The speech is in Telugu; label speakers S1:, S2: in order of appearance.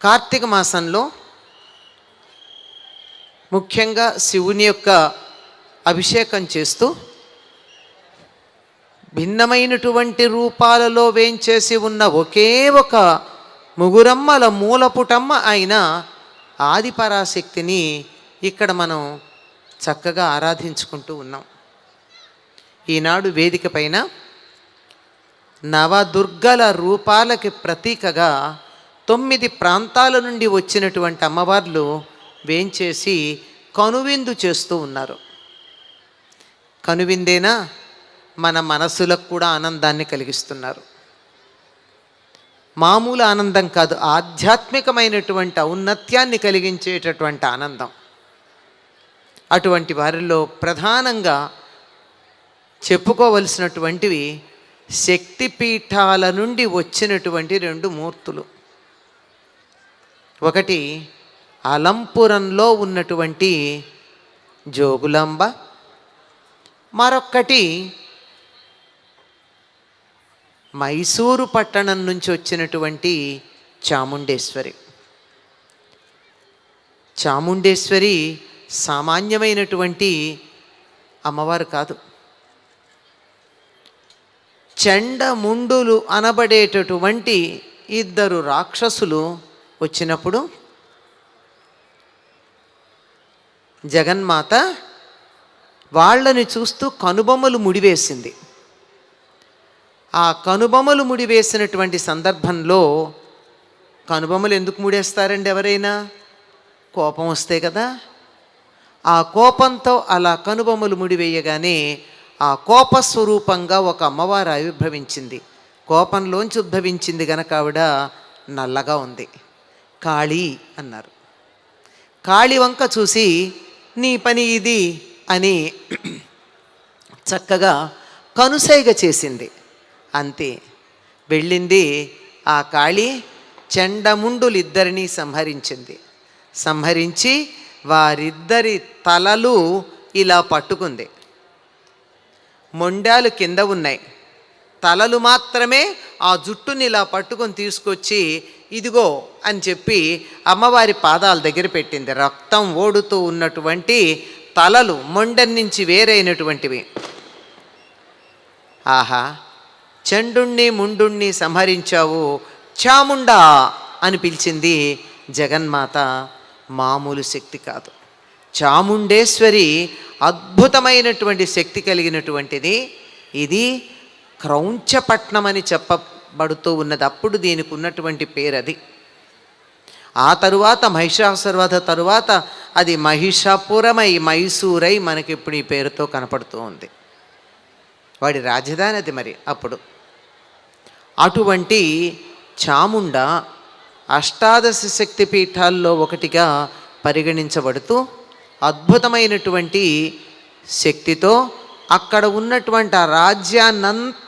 S1: కార్తీక మాసంలో ముఖ్యంగా శివుని యొక్క అభిషేకం చేస్తూ భిన్నమైనటువంటి రూపాలలో వేంచేసి ఉన్న ఒకే ఒక ముగురమ్మల మూలపుటమ్మ అయిన ఆదిపరాశక్తిని ఇక్కడ మనం చక్కగా ఆరాధించుకుంటూ ఉన్నాం. ఈనాడు వేదిక పైన నవదుర్గల రూపాలకి ప్రతీకగా తొమ్మిది ప్రాంతాల నుండి వచ్చినటువంటి అమ్మవార్లు వేంచేసి కనువిందు చేస్తూ ఉన్నారు. కనువిందేనా? మన మనసులకు కూడా ఆనందాన్ని కలిగిస్తున్నారు. మామూలు ఆనందం కాదు ఆధ్యాత్మికమైనటువంటి ఔన్నత్యాన్ని కలిగించేటటువంటి ఆనందం. అటువంటి వారిలో ప్రధానంగా చెప్పుకోవలసినటువంటివి శక్తిపీఠాల నుండి వచ్చినటువంటి రెండు మూర్తులు. ఒకటి అలంపురంలో ఉన్నటువంటి జోగులాంబ. మరొక్కటి మైసూరు పట్టణం నుంచి వచ్చినటువంటి చాముండేశ్వరి. చాముండేశ్వరి సామాన్యమైనటువంటి అమ్మవారు కాదు. చెండముండులు అనబడేటటువంటి ఇద్దరు రాక్షసులు వచ్చినప్పుడు జగన్మాత వాళ్ళని చూస్తూ కనుబొమ్మలు ముడివేసింది. ఆ కనుబొమ్మలు ముడివేసినటువంటి సందర్భంలో కనుబొమ్మలు ఎందుకు ముడేస్తారండి ఎవరైనా? కోపం వస్తే కదా. ఆ కోపంతో అలా కనుబొమ్మలు ముడివేయగానే ఆ కోపస్వరూపంగా ఒక అమ్మవారు ఆవిర్భవించింది. కోపంలోంచి ఉద్భవించింది గనక ఆవిడ నల్లగా ఉంది. కాళీ అన్నారు. కాళి వంక చూసి నీ పని ఇది అని చక్కగా కనుసైగ చేసింది. అంతే. వెళ్ళింది ఆ కాళి చెండముండులిద్దరినీ సంహరించింది. సంహరించి వారిద్దరి తలలు ఇలా పట్టుకుంది. మొండాలు కింద ఉన్నాయి. తలలు మాత్రమే ఆ జుట్టుని ఇలా పట్టుకొని తీసుకొచ్చి ఇదిగో అని చెప్పి అమ్మవారి పాదాల దగ్గర పెట్టింది. రక్తం ఓడుతూ ఉన్నటువంటి తలలు మొండన్ నుంచి వేరైనటువంటివి. ఆహా చండుణ్ణి ముండుణ్ణి సంహరించావు చాముండా అని పిలిచింది జగన్మాత. మామూలు శక్తి కాదు. చాముండేశ్వరి అద్భుతమైనటువంటి శక్తి కలిగినటువంటిది. ఇది క్రౌంచపట్నం అని చెప్పబడుతూ ఉన్నది. అప్పుడు దీనికి ఉన్నటువంటి పేరు అది. ఆ తరువాత మహిషాసురవధ తరువాత అది మహిషాపురమై మైసూరై మనకి ఇప్పుడు ఈ పేరుతో కనపడుతూ ఉంది. వాడి రాజధాని అది మరి అప్పుడు. అటువంటి చాముండ అష్టాదశ శక్తి పీఠాల్లో ఒకటిగా పరిగణించబడుతూ అద్భుతమైనటువంటి శక్తితో అక్కడ ఉన్నటువంటి ఆ రాజ్యాన్నంతా